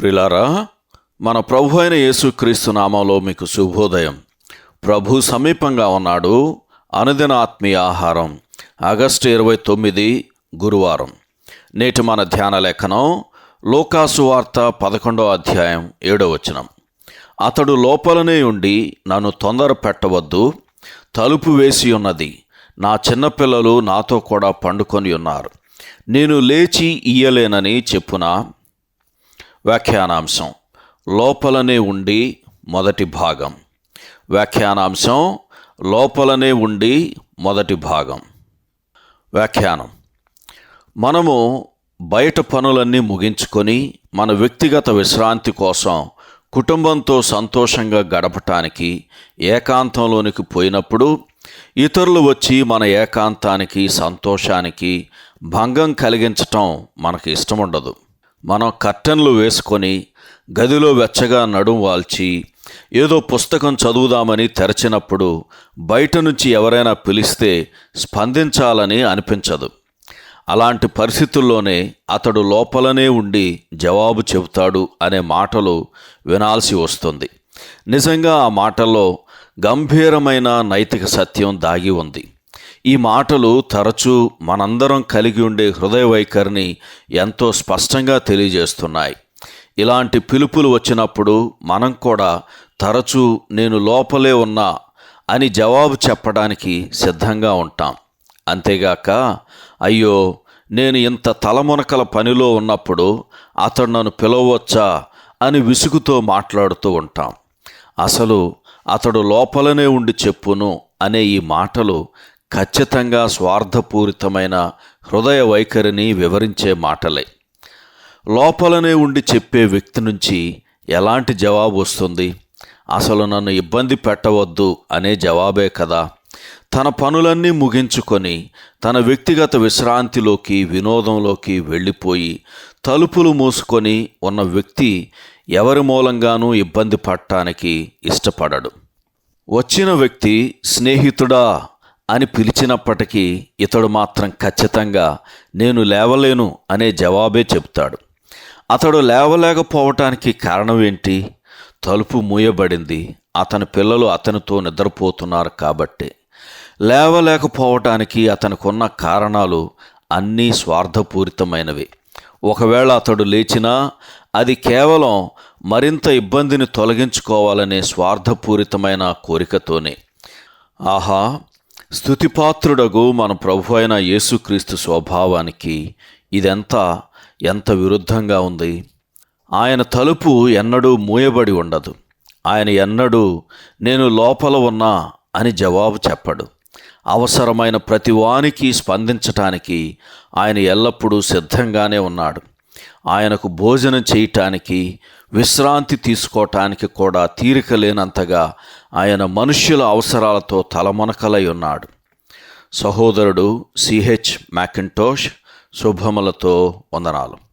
ప్రిలారా మన ప్రభు అయిన యేసుక్రీస్తు నామంలో మీకు శుభోదయం. ప్రభు సమీపంగా ఉన్నాడు అనుదిన ఆత్మీయ ఆహారం ఆగస్టు ఇరవై తొమ్మిది గురువారం. నేటి మన ధ్యాన లేఖనం లోకాసు వార్త పదకొండో అధ్యాయం ఏడో వచనం. అతడు లోపలనే ఉండి నన్ను తొందర పెట్టవద్దు తలుపు వేసి ఉన్నది. నా చిన్నపిల్లలు నాతో కూడా పండుకొని ఉన్నారు. నేను లేచి ఇయ్యలేనని చెప్పునా? వ్యాఖ్యానాంశం లోపలనే ఉండి మొదటి భాగం. వ్యాఖ్యానాంశం లోపలనే ఉండి మొదటి భాగం. వ్యాఖ్యానం. మనము బయట పనులన్నీ ముగించుకొని మన వ్యక్తిగత విశ్రాంతి కోసం కుటుంబంతో సంతోషంగా గడపటానికి ఏకాంతంలోనికి పోయినప్పుడు ఇతరులు వచ్చి మన ఏకాంతానికి సంతోషానికి భంగం కలిగించటం మనకు ఇష్టం ఉండదు మనం కర్టన్లు వేసుకొని గదిలో వెచ్చగా నడుం వాల్చి ఏదో పుస్తకం చదువుదామని తెరచినప్పుడు బయట నుంచి ఎవరైనా పిలిస్తే స్పందించాలని అనిపించదు. అలాంటి పరిస్థితుల్లోనే అతడు లోపలనే ఉండి జవాబు చెబుతాడు అనే మాటలు వినాల్సి వస్తుంది. నిజంగా ఆ మాటల్లో గంభీరమైన నైతిక సత్యం దాగి ఉంది. ఈ మాటలు తరచూ మనందరం కలిగి ఉండే హృదయ వైఖరిని ఎంతో స్పష్టంగా తెలియజేస్తున్నాయి. ఇలాంటి పిలుపులు వచ్చినప్పుడు మనం కూడా తరచూ నేను లోపలే ఉన్నా అని జవాబు చెప్పడానికి సిద్ధంగా ఉంటాం. అంతేగాక అయ్యో నేను ఇంత తలమునకల పనిలో ఉన్నప్పుడు అతడు నన్ను పిలవచ్చా అని విసుగుతో మాట్లాడుతూ ఉంటాం. అసలు అతడు లోపలనే ఉండి చెప్పును అనే ఈ మాటలు ఖచ్చితంగా స్వార్థపూరితమైన హృదయ వైఖరిని వివరించే మాటలే. లోపలనే ఉండి చెప్పే వ్యక్తి నుంచి ఎలాంటి జవాబు వస్తుంది? అసలు నన్ను ఇబ్బంది పెట్టవద్దు అనే జవాబే కదా. తన పనులన్నీ ముగించుకొని తన వ్యక్తిగత విశ్రాంతిలోకి వినోదంలోకి వెళ్ళిపోయి తలుపులు మూసుకొని ఉన్న వ్యక్తి ఎవరి మూలంగానూ ఇబ్బంది పడటానికి ఇష్టపడడు. వచ్చిన వ్యక్తి స్నేహితుడా అని పిలిచినప్పటికీ ఇతడు మాత్రం ఖచ్చితంగా నేను లేవలేను అనే జవాబే చెప్తాడు అతడు లేవలేకపోవటానికి కారణం ఏంటి? తలుపు మూయబడింది. అతని పిల్లలు అతనితో నిద్రపోతున్నారు కాబట్టి. లేవలేకపోవటానికి అతనికి ఉన్న కారణాలు అన్నీ స్వార్థపూరితమైనవి. ఒకవేళ అతడు లేచినా అది కేవలం మరింత ఇబ్బందిని తొలగించుకోవాలనే స్వార్థపూరితమైన కోరికతోనే. ఆహా స్థుతిపాత్రుడగు మన ప్రభు అయిన యేసుక్రీస్తు స్వభావానికి ఇదెంత ఎంత విరుద్ధంగా ఉంది. ఆయన తలుపు ఎన్నడూ మూయబడి ఉండదు. ఆయన ఎన్నడూ నేను లోపల ఉన్నా అని జవాబు చెప్పడు. అవసరమైన ప్రతి వానికి స్పందించటానికి ఆయన ఎల్లప్పుడూ సిద్ధంగానే ఉన్నాడు. ఆయనకు భోజనం చేయటానికి విశ్రాంతి తీసుకోవటానికి కూడా తీరిక లేనంతగా ఆయన మనుష్యుల అవసరాలతో తలమునకలై ఉన్నాడు. సహోదరుడు సిహెచ్ మ్యాకింటోష్ శుభములతో వందనాలు.